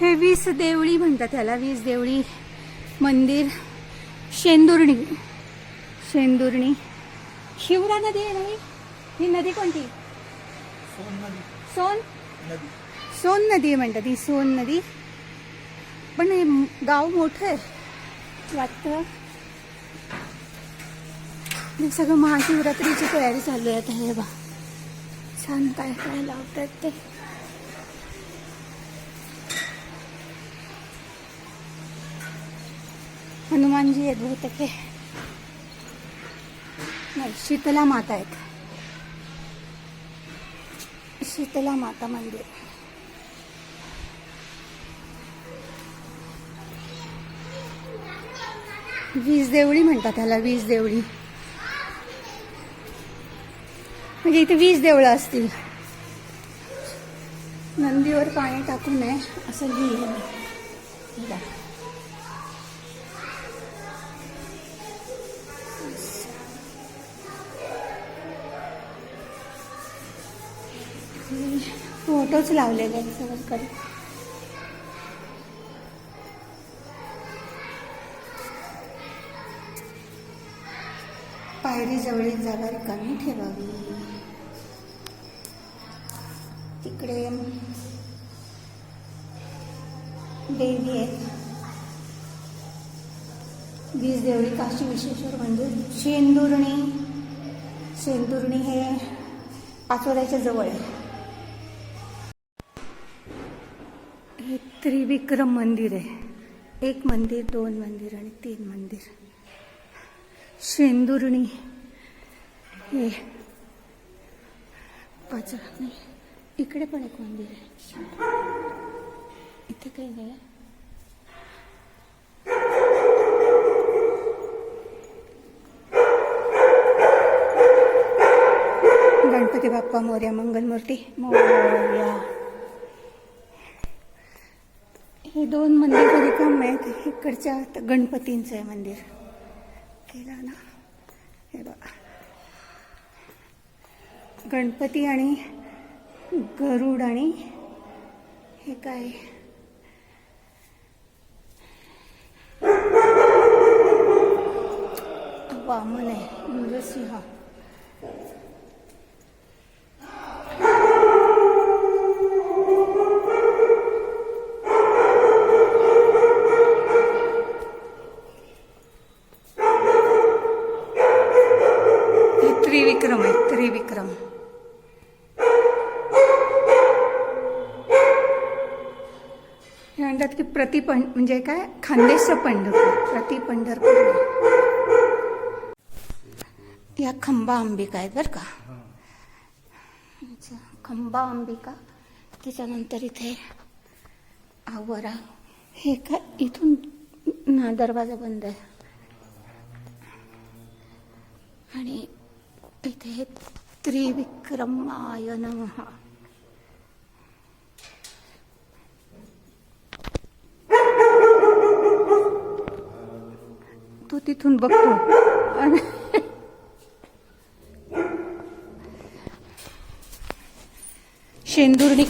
हे वीस देवळी म्हणतात त्याला वीस देवळी मंदिर. शेंदुर्णी. शेंदुर्णी. शिवरा नदी आहे. नाही ही नदी कोणती? सोन सोन? नदी. आहे म्हणतात ही सोन नदी. पण हे गाव मोठं आहे वाटतं. हे सगळं महाशिवरात्रीची तयारी चालू आहे आता हे बा छान काय काय लावतात ते. हनुमानजी आहेत बहुतेक. हे नाही शीतला माता आहेत. शीतला माता मंदिर. वीज देवळी म्हणतात त्याला वीज देवळी. म्हणजे इथे वीज देवळं असतील. नंदीवर पाणी टाकू नये असं लिहिलं फोटोच लावलेले आहेत सगळीकडे. पायरी जवळील जागा रिकामी ठेवावी. तिकडे देवी आहेत वीज देवळी काशी विश्वेश्वर मंदिर. शेंदुर्णी. शेंदुर्णी हे पाचोऱ्याच्या जवळ आहे. हे त्रिविक्रम मंदिर आहे. एक मंदिर दोन मंदिर आणि तीन मंदिर. शेंदुर्णी हे पाच नाही इकडे पण एक मंदिर आहे. इथे काही नाही. आहे. गणपती बाप्पा मोर्या मंगलमूर्ती मोर्या. हे दोन मंदिर रिकाम आहेत इकडच्या गणपतींचं आहे मंदिर. केलं ना? हे बघा. गणपती आणि गरुड आणि हे काय? वामन आहे. म्हणजे नृसिंह हे विक्रम आहे त्रिविक्रम. हे म्हणतात की प्रतिपंड म्हणजे काय? खानदेश पंढरपूर प्रतिपंढरपूर. या खंबा अंबिका आहेत बरं का? अच्छा, खंबा अंबिका. त्याच्यानंतर इथे आवरा. हे काय? इथून ना दरवाजा बंद आहे आणि हे त्रिविक्रमाय नमः तो तिथून बघतो आणि शेंदुर्णी